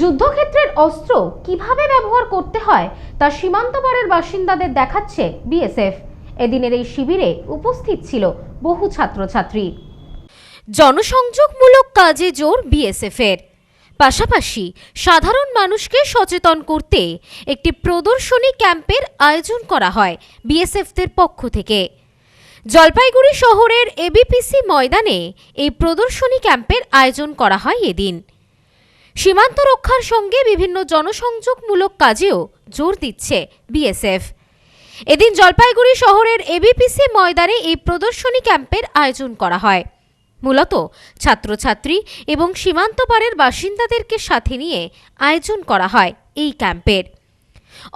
যুদ্ধক্ষেত্রের অস্ত্র কীভাবে ব্যবহার করতে হয়, তা সীমান্ত পারের বাসিন্দাদের দেখাচ্ছে বিএসএফ। এদিনের এই শিবিরে উপস্থিত ছিল বহু ছাত্রছাত্রী। জনসংযোগমূলক কাজে জোর বিএসএফের। পাশাপাশি সাধারণ মানুষকে সচেতন করতে একটি প্রদর্শনী ক্যাম্পের আয়োজন করা হয় বিএসএফদের পক্ষ থেকে। জলপাইগুড়ি শহরের এবিপিসি ময়দানে এই প্রদর্শনী ক্যাম্পের আয়োজন করা হয় এদিন। সীমান্ত রক্ষার সঙ্গে বিভিন্ন জনসংযোগমূলক কাজেও জোর দিচ্ছে বিএসএফ। এদিন জলপাইগুড়ি শহরের এবিপিসি ময়দানে এই প্রদর্শনী ক্যাম্পের আয়োজন করা হয়। মূলত ছাত্রছাত্রী এবং সীমান্ত পারের বাসিন্দাদেরকে সাথে নিয়ে আয়োজন করা হয় এই ক্যাম্পের।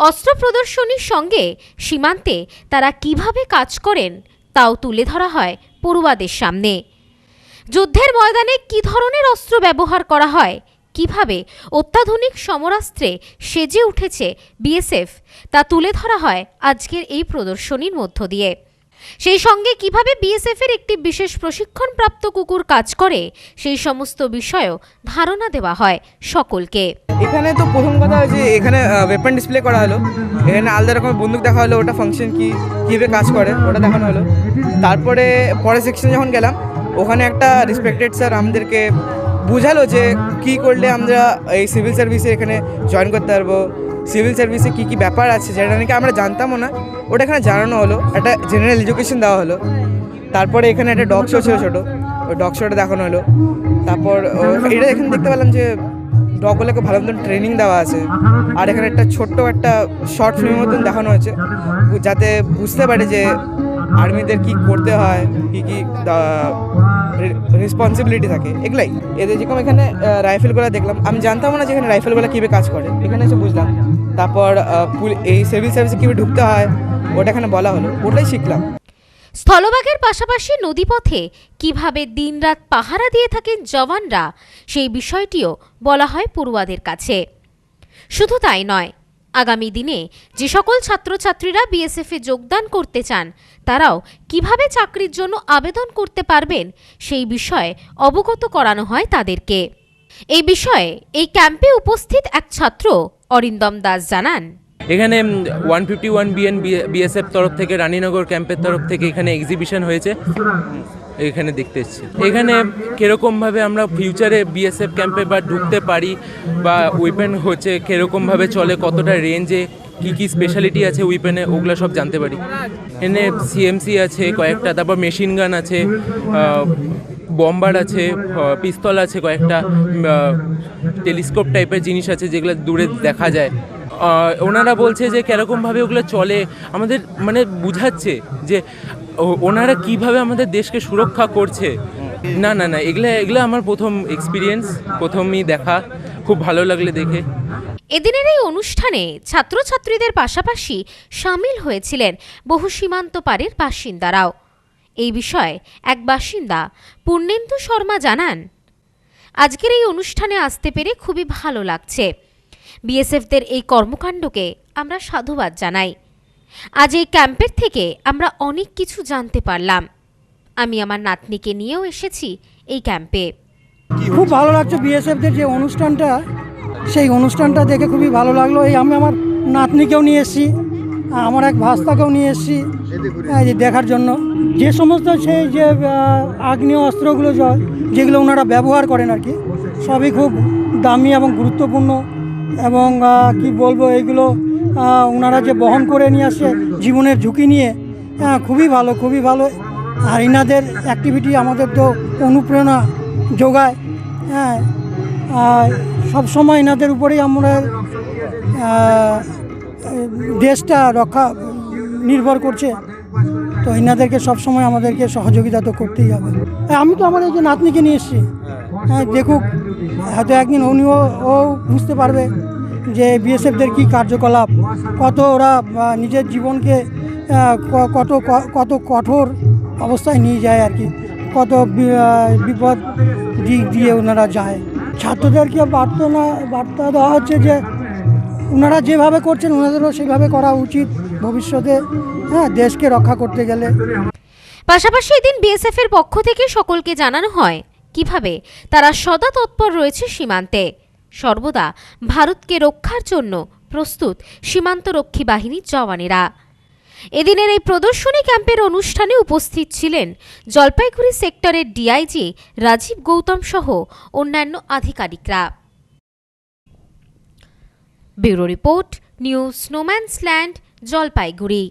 অস্ত্র প্রদর্শনীর সঙ্গে সীমান্তে তারা কীভাবে কাজ করেন তাও তুলে ধরা হয় পড়ুয়াদের সামনে। যুদ্ধের ময়দানে কী ধরনের অস্ত্র ব্যবহার করা হয় কীভাবে অত্যাধুনিক সমরাস্ত্রে সেজে উঠেছে বিএসএফ তা তুলে ধরা হয় আজকের এই প্রদর্শনীর মধ্য দিয়ে। সেই সঙ্গে কীভাবে বিএসএফ এর একটি বিশেষ প্রশিক্ষণপ্রাপ্ত কুকুর কাজ করে, সেই সমস্ত বিষয়েও ধারণা দেওয়া হয় সকলকে। এখানে তো প্রথম কথা হচ্ছে এখানে ওয়েপন ডিসপ্লে করা হলো। এখানে আলাদা রকমের বন্দুক দেখা হলো, ওটা ফাংশন কি, কীভাবে কাজ করে, ওটা দেখানো হলো। তারপরে পরের সেকশন যখন গেলাম, ওখানে একটা রেসপেক্টেড স্যার আমাদেরকে বুঝালো যে কি করলে আমরা এই সিভিল সার্ভিসে এখানে জয়েন করতে পারব? সিভিল সার্ভিসে কী কী ব্যাপার আছে যেটা নাকি আমরা জানতামও না। ওটা এখানে জানানো হলো, একটা জেনারেল এডুকেশন দেওয়া হলো। তারপরে এখানে একটা ডগ শো ছিল ছোটো, ওই ডগ শোটা দেখানো হলো। তারপর এটা এখানে দেখতে পেলাম যে ডগগুলোকে ভালো মতন ট্রেনিং দেওয়া আছে। আর এখানে একটা ছোট্ট একটা শর্ট ফিল্মের মতন দেখানো হয়েছে। যাতে বুঝতে পারে যে আর্মিদের কি করতে হয়, কি কি রেসপন্সিবিলিটি থাকে, এগুলাই। এদের যেরকম এখানে রাইফেলগুলো দেখলাম। আমি জানতাম না যে এখানে রাইফেলগুলো কীভাবে কাজ করে। এখানে এসে বুঝলাম। তারপর এই সিভিল সার্ভিসে কীভাবে ঢুকতে হয়, ওটা এখানে বলা হলো। ওটাই শিখলাম। স্থলভাগের পাশাপাশি নদীপথে কীভাবে দিনরাত পাহারা দিয়ে থাকেন জওয়ানরা, সেই বিষয়টিও বলা হয় পড়ুয়াদের কাছে। শুধু তাই নয় আগামী দিনে যে সকল ছাত্রছাত্রীরা বিএসএফে যোগদান করতে চান, তারাও কীভাবে চাকরির জন্য আবেদন করতে পারবেন সেই বিষয়ে অবগত করানো হয় তাদেরকে। এই বিষয়ে এই ক্যাম্পে উপস্থিত এক ছাত্র অরিন্দম দাস জানান। এখানে one fifty one BN BSF তরফ থেকে, রানীনগর ক্যাম্পের তরফ থেকে এখানে এক্সিবিশন হয়েছে। এখানে দেখতে এসেছি। এখানে কীরকমভাবে আমরা ফিউচারে বিএসএফ ক্যাম্পে বা ঢুকতে পারি বা উইপেন হচ্ছে কীরকমভাবে চলে, কতটা রেঞ্জে কী কী স্পেশালিটি আছে উইপেনে ওগুলো সব জানতে পারি। এখানে সিএমসি আছে, কয়েকটা, তারপর মেশিন গান আছে বম্বার আছে পিস্তল আছে, কয়েকটা টেলিস্কোপ টাইপের জিনিস আছে যেগুলো দূরে দেখা যায়। ওনারা বলছে যে কীরকমভাবে ওগুলো চলে। আমাদের মানে বুঝাচ্ছে যে ওনারা কীভাবে আমাদের দেশকে সুরক্ষা করছে? না না না, এগুলো এগুলো আমার প্রথম এক্সপিরিয়েন্স প্রথমই দেখা। খুব ভালো লাগলে দেখে। এদিনের এই অনুষ্ঠানে ছাত্রছাত্রীদের পাশাপাশি সামিল হয়েছিলেন বহু সীমান্ত পারের বাসিন্দারাও। এই বিষয়ে এক বাসিন্দা, পূর্ণেন্দু শর্মা, জানান, আজকের এই অনুষ্ঠানে আসতে পেরে খুবই ভালো লাগছে। বিএসএফদের এই কর্মকাণ্ডকে আমরা সাধুবাদ জানাই। আজ এই ক্যাম্পের থেকে আমরা অনেক কিছু জানতে পারলাম। আমি আমার নাতনিকে নিয়েও এসেছি এই ক্যাম্পে। খুব ভালো লাগছে বিএসএফদের যে অনুষ্ঠানটা, সেই অনুষ্ঠানটা দেখে খুবই ভালো লাগল। এই আমি আমার নাতনিকেও নিয়ে এসেছি, আমার এক ভাস্তাকেও নিয়ে এসেছি দেখার জন্য। যে সমস্ত সেই যে আগ্নেয় অস্ত্রগুলো যেগুলো ওনারা ব্যবহার করেন আর কি, সবই খুব দামি এবং গুরুত্বপূর্ণ এবং কি বলব এইগুলো ওনারা যে বহন করে নিয়ে আসছে জীবনের ঝুঁকি নিয়ে হ্যাঁ খুবই ভালো খুবই ভালো। আর ইনাদের অ্যাক্টিভিটি আমাদের তো অনুপ্রেরণা যোগায় হ্যাঁ। সবসময় এনাদের উপরেই আমরা দেশটা রক্ষা, নির্ভর করছে। তো এনাদেরকে সবসময় আমাদেরকে সহযোগিতা তো করতেই হবে। আমি তো আমার এই যে নাতনিকে নিয়ে এসেছি হ্যাঁ দেখুক, হয়তো একদিন উনিও, ও বুঝতে পারবে। যে বিএসএফদের কী কার্যকলাপ? কত ওরা নিজের জীবনকে কত কত কঠোর অবস্থায় নিয়ে যায় আর কি? কত বিপদ দিক দিয়ে ওনারা যায়। ছাত্রদেরকে বার্তা না, বার্তা দেওয়া হচ্ছে যে ওনারা যেভাবে করছেন, ওনাদেরও সেভাবে করা উচিত ভবিষ্যতে হ্যাঁ দেশকে রক্ষা করতে গেলে। পাশাপাশি এদিন বিএসএফ এর পক্ষ থেকে সকলকে জানানো হয়, কীভাবে তারা সদা তৎপর রয়েছে সীমান্তে। সর্বদা ভারতকে রক্ষার জন্য প্রস্তুত সীমান্তরক্ষী বাহিনীর জওয়ানেরা। এদিনের এই প্রদর্শনী ক্যাম্পের অনুষ্ঠানে উপস্থিত ছিলেন জলপাইগুড়ি সেক্টরের ডিআইজি রাজীব গৌতম সহ অন্যান্য আধিকারিকরা। Bureau report, news স্নোম্যান্সল্যান্ড Jalpaiguri.